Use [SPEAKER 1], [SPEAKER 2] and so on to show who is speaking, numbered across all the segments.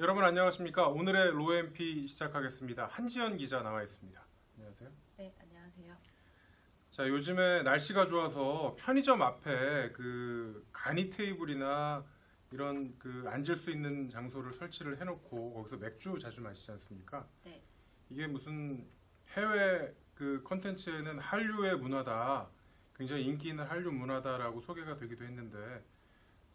[SPEAKER 1] 여러분 안녕하십니까? 오늘의 로엠피 시작하겠습니다. 한지연 기자 나와 있습니다. 안녕하세요.
[SPEAKER 2] 네, 안녕하세요.
[SPEAKER 1] 자, 요즘에 날씨가 좋아서 편의점 앞에 그 간이 테이블이나 이런 그 앉을 수 있는 장소를 설치를 해놓고 거기서 맥주 자주 마시지 않습니까?
[SPEAKER 2] 네.
[SPEAKER 1] 이게 무슨 해외 그 컨텐츠에는 한류의 문화다. 굉장히 인기 있는 한류 문화다라고 소개가 되기도 했는데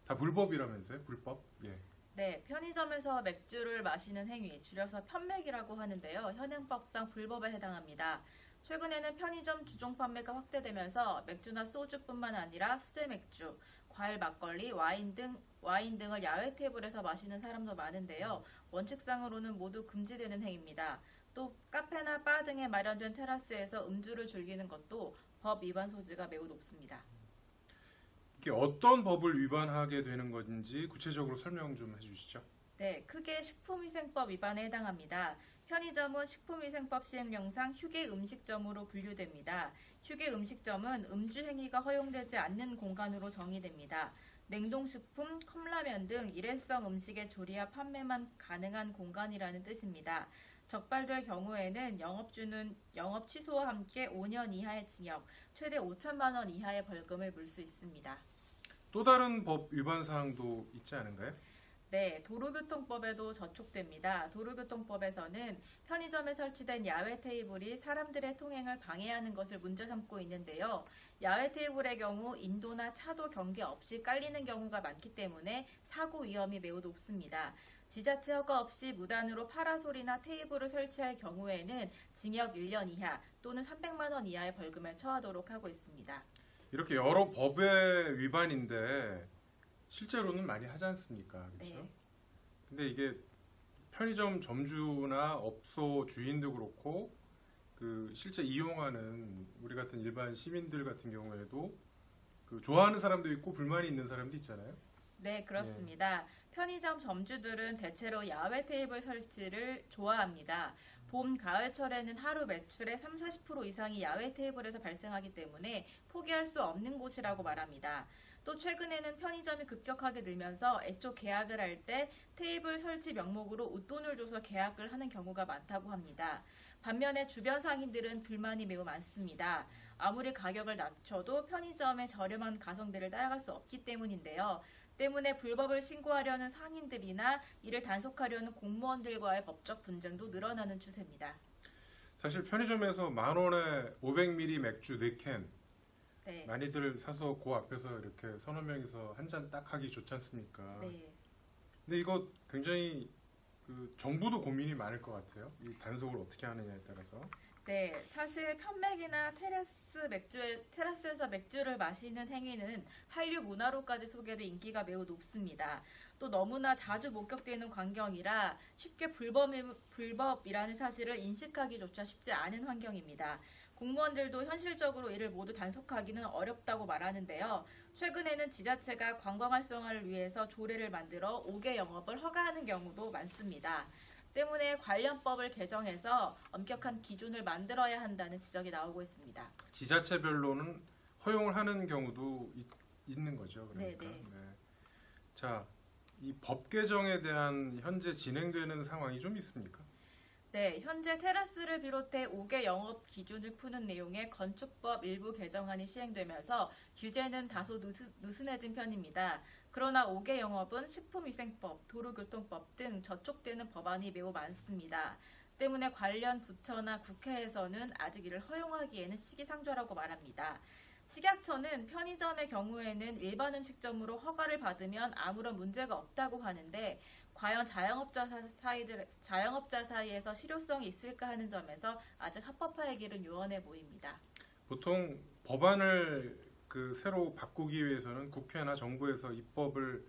[SPEAKER 1] 다 불법이라면서요? 불법? 예.
[SPEAKER 2] 네, 편의점에서 맥주를 마시는 행위, 줄여서 편맥이라고 하는데요. 현행법상 불법에 해당합니다. 최근에는 편의점 주종 판매가 확대되면서 맥주나 소주뿐만 아니라 수제 맥주, 과일 막걸리, 와인 등 와인 등을 야외 테이블에서 마시는 사람도 많은데요. 원칙상으로는 모두 금지되는 행위입니다. 또 카페나 바 등에 마련된 테라스에서 음주를 즐기는 것도 법 위반 소지가 매우 높습니다.
[SPEAKER 1] 어떤 법을 위반하게 되는 건지 구체적으로 설명 좀 해주시죠.
[SPEAKER 2] 네, 크게 식품위생법 위반에 해당합니다. 편의점은 식품위생법 시행령상 휴게 음식점으로 분류됩니다. 휴게 음식점은 음주 행위가 허용되지 않는 공간으로 정의됩니다. 냉동식품, 컵라면 등 일회성 음식의 조리와 판매만 가능한 공간이라는 뜻입니다. 적발될 경우에는 영업주는 영업 취소와 함께 5년 이하의 징역, 최대 5천만 원 이하의 벌금을 물 수 있습니다.
[SPEAKER 1] 또 다른 법 위반 사항도 있지 않은가요?
[SPEAKER 2] 네, 도로교통법에도 저촉됩니다. 도로교통법에서는 편의점에 설치된 야외 테이블이 사람들의 통행을 방해하는 것을 문제 삼고 있는데요. 야외 테이블의 경우 인도나 차도 경계 없이 깔리는 경우가 많기 때문에 사고 위험이 매우 높습니다. 지자체 허가 없이 무단으로 파라솔이나 테이블을 설치할 경우에는 징역 1년 이하 또는 300만 원 이하의 벌금에 처하도록 하고 있습니다.
[SPEAKER 1] 이렇게 여러 법의 위반인데 실제로는 많이 하지 않습니까? 그렇죠?
[SPEAKER 2] 네.
[SPEAKER 1] 근데 이게 편의점 점주나 업소 주인도 그렇고 그 실제 이용하는 우리 같은 일반 시민들 같은 경우에도 그 좋아하는 사람도 있고 불만이 있는 사람도 있잖아요.
[SPEAKER 2] 네, 그렇습니다. 편의점 점주들은 대체로 야외 테이블 설치를 좋아합니다. 봄, 가을철에는 하루 매출의 3, 40% 이상이 야외 테이블에서 발생하기 때문에 포기할 수 없는 곳이라고 말합니다. 또 최근에는 편의점이 급격하게 늘면서 애초 계약을 할 때 테이블 설치 명목으로 웃돈을 줘서 계약을 하는 경우가 많다고 합니다. 반면에 주변 상인들은 불만이 매우 많습니다. 아무리 가격을 낮춰도 편의점의 저렴한 가성비를 따라갈 수 없기 때문인데요. 때문에 불법을 신고하려는 상인들이나 이를 단속하려는 공무원들과의 법적 분쟁도 늘어나는 추세입니다.
[SPEAKER 1] 사실 편의점에서 만 원에 500ml 맥주 4캔
[SPEAKER 2] 네.
[SPEAKER 1] 많이들 사서 그 앞에서 이렇게 서너 명이서 한 잔 딱 하기 좋지 않습니까?
[SPEAKER 2] 네.
[SPEAKER 1] 근데 이거 굉장히 그 정부도 고민이 많을 것 같아요. 이 단속을 어떻게 하느냐에 따라서.
[SPEAKER 2] 네, 사실 편맥이나 테라스 맥주에 테라스에서 맥주를 마시는 행위는 한류 문화로까지 소개돼 인기가 매우 높습니다. 또 너무나 자주 목격되는 광경이라 쉽게 불법, 불법이라는 사실을 인식하기조차 쉽지 않은 환경입니다. 공무원들도 현실적으로 이를 모두 단속하기는 어렵다고 말하는데요. 최근에는 지자체가 관광 활성화를 위해서 조례를 만들어 5개 영업을 허가하는 경우도 많습니다. 때문에 관련법을 개정해서 엄격한 기준을 만들어야 한다는 지적이 나오고 있습니다.
[SPEAKER 1] 지자체별로는 허용을 하는 경우도 있, 는 거죠. 그러니까.
[SPEAKER 2] 네, 네.
[SPEAKER 1] 자, 이 법 개정에 대한 현재 진행되는 상황이 좀 있습니까?
[SPEAKER 2] 네, 현재 테라스를 비롯해 5개 영업 기준을 푸는 내용의 건축법 일부 개정안이 시행되면서 규제는 다소 느스, 느슨해진 편입니다. 그러나 5개 영업은 식품위생법, 도로교통법 등 저촉되는 법안이 매우 많습니다. 때문에 관련 부처나 국회에서는 아직 이를 허용하기에는 시기상조라고 말합니다. 식약처는 편의점의 경우에는 일반 음식점으로 허가를 받으면 아무런 문제가 없다고 하는데 과연 자영업자 사이들 자영업자 사이에서 실효성이 있을까 하는 점에서 아직 합법화의 길은 요원해 보입니다.
[SPEAKER 1] 보통 법안을 그 새로 바꾸기 위해서는 국회나 정부에서 입법을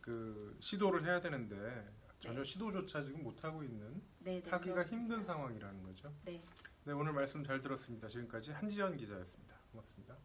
[SPEAKER 1] 그 시도를 해야 되는데 전혀
[SPEAKER 2] 네.
[SPEAKER 1] 시도조차 지금 못 하고 있는
[SPEAKER 2] 네, 네,
[SPEAKER 1] 하기가
[SPEAKER 2] 그렇습니다.
[SPEAKER 1] 힘든 상황이라는 거죠.
[SPEAKER 2] 네.
[SPEAKER 1] 네, 오늘 말씀 잘 들었습니다. 지금까지 한지연 기자였습니다. 고맙습니다.